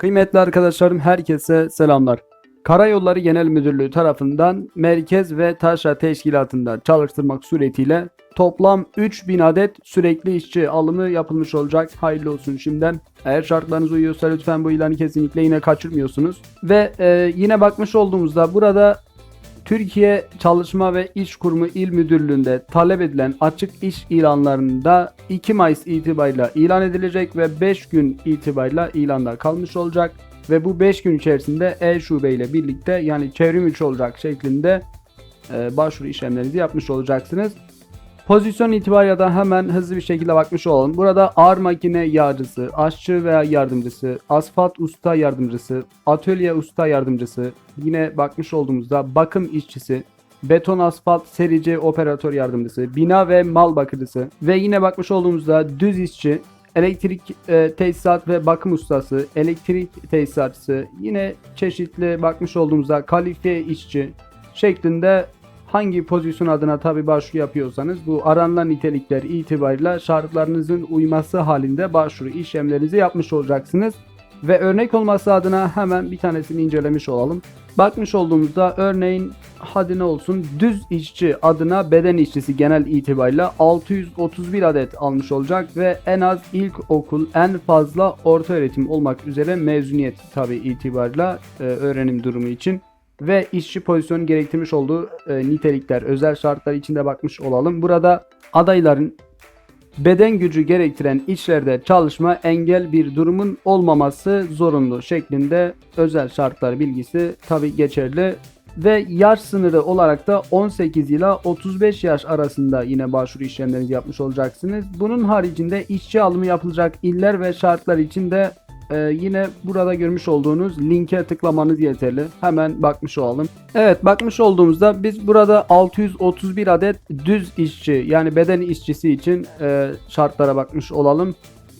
Kıymetli arkadaşlarım herkese selamlar. Karayolları Genel Müdürlüğü tarafından merkez ve taşra teşkilatında çalıştırmak suretiyle toplam 3000 adet sürekli işçi alımı yapılmış olacak. Hayırlı olsun şimdiden. Eğer şartlarınız uyuyorsa lütfen bu ilanı kesinlikle yine kaçırmıyorsunuz. Ve e, yine bakmış olduğumuzda burada Türkiye Çalışma ve İş Kurumu İl Müdürlüğü'nde talep edilen açık iş ilanlarında 2 Mayıs itibariyle ilan edilecek ve 5 gün itibariyle ilanda kalmış olacak. Ve bu 5 gün içerisinde E-Şube ile birlikte yani çevrim içi olacak şeklinde e, başvuru işlemlerinizi yapmış olacaksınız. Pozisyon itibariyle de hemen hızlı bir şekilde bakmış olalım. Burada ağır makine yağcısı, aşçı veya yardımcısı, asfalt usta yardımcısı, atölye usta yardımcısı, yine bakmış olduğumuzda bakım işçisi, beton asfalt serici operatör yardımcısı, bina ve mal bakıcısı. Ve yine bakmış olduğumuzda düz işçi, elektrik e, tesisat ve bakım ustası, elektrik tesisatçısı, yine çeşitli bakmış olduğumuzda kalifiye işçi şeklinde hangi pozisyon adına tabi başvuru yapıyorsanız bu aranılan nitelikler itibariyle şartlarınızın uyması halinde başvuru işlemlerinizi yapmış olacaksınız. Ve örnek olması adına hemen bir tanesini incelemiş olalım. Bakmış olduğumuzda örneğin hadi ne olsun düz işçi adına beden işçisi genel itibariyle 631 adet almış olacak ve en az ilk okul en fazla orta öğretim olmak üzere mezuniyet tabi itibariyle e, öğrenim durumu için ve işçi pozisyonu gerektirmiş olduğu e, nitelikler, özel şartlar içinde bakmış olalım. Burada adayların beden gücü gerektiren işlerde çalışma engel bir durumun olmaması zorunlu şeklinde özel şartlar bilgisi tabi geçerli ve yaş sınırı olarak da 18 ila 35 yaş arasında yine başvuru işlemlerinizi yapmış olacaksınız. Bunun haricinde işçi alımı yapılacak iller ve şartlar için de ee, yine burada görmüş olduğunuz linke tıklamanız yeterli. Hemen bakmış olalım. Evet bakmış olduğumuzda biz burada 631 adet düz işçi yani beden işçisi için e, şartlara bakmış olalım.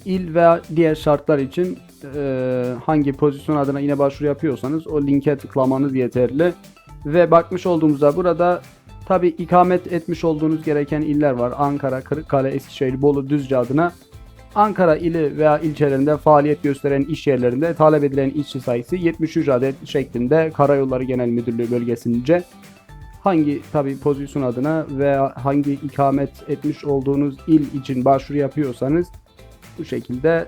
İl veya diğer şartlar için e, hangi pozisyon adına yine başvuru yapıyorsanız o linke tıklamanız yeterli. Ve bakmış olduğumuzda burada tabi ikamet etmiş olduğunuz gereken iller var. Ankara, Kırıkkale, Eskişehir, Bolu, Düzce adına Ankara ili veya ilçelerinde faaliyet gösteren iş yerlerinde talep edilen işçi sayısı 73 adet şeklinde Karayolları Genel Müdürlüğü bölgesince hangi tabi pozisyon adına veya hangi ikamet etmiş olduğunuz il için başvuru yapıyorsanız bu şekilde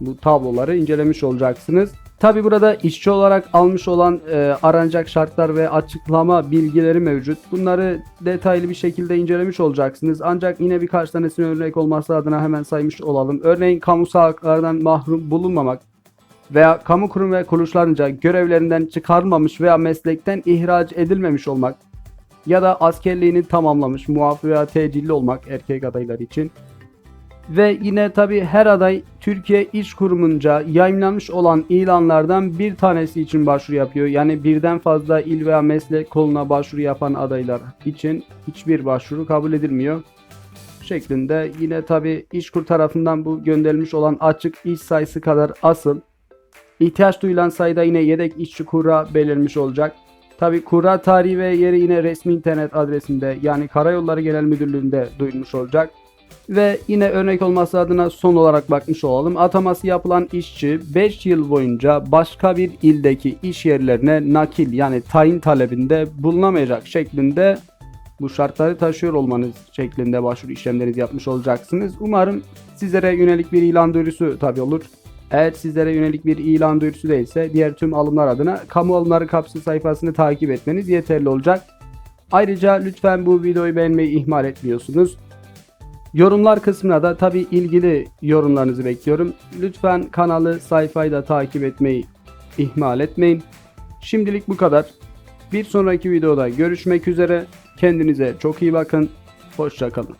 bu tabloları incelemiş olacaksınız. Tabi burada işçi olarak almış olan e, aranacak şartlar ve açıklama bilgileri mevcut. Bunları detaylı bir şekilde incelemiş olacaksınız. Ancak yine birkaç tanesine örnek olması adına hemen saymış olalım. Örneğin kamusal haklardan mahrum bulunmamak veya kamu kurum ve kuruluşlarınca görevlerinden çıkarılmamış veya meslekten ihraç edilmemiş olmak ya da askerliğini tamamlamış muaf veya tecilli olmak erkek adaylar için ve yine tabi her aday Türkiye İş Kurumu'nca yayınlanmış olan ilanlardan bir tanesi için başvuru yapıyor. Yani birden fazla il veya meslek koluna başvuru yapan adaylar için hiçbir başvuru kabul edilmiyor. Şeklinde yine tabi İşkur tarafından bu gönderilmiş olan açık iş sayısı kadar asıl ihtiyaç duyulan sayıda yine yedek işçi kura belirmiş olacak. Tabi kura tarihi ve yeri yine resmi internet adresinde yani Karayolları Genel Müdürlüğü'nde duyulmuş olacak. Ve yine örnek olması adına son olarak bakmış olalım. Ataması yapılan işçi 5 yıl boyunca başka bir ildeki iş yerlerine nakil yani tayin talebinde bulunamayacak şeklinde bu şartları taşıyor olmanız şeklinde başvuru işlemlerinizi yapmış olacaksınız. Umarım sizlere yönelik bir ilan duyurusu tabi olur. Eğer sizlere yönelik bir ilan duyurusu değilse diğer tüm alımlar adına kamu alımları kapsı sayfasını takip etmeniz yeterli olacak. Ayrıca lütfen bu videoyu beğenmeyi ihmal etmiyorsunuz. Yorumlar kısmına da tabi ilgili yorumlarınızı bekliyorum. Lütfen kanalı sayfayı da takip etmeyi ihmal etmeyin. Şimdilik bu kadar. Bir sonraki videoda görüşmek üzere. Kendinize çok iyi bakın. Hoşçakalın.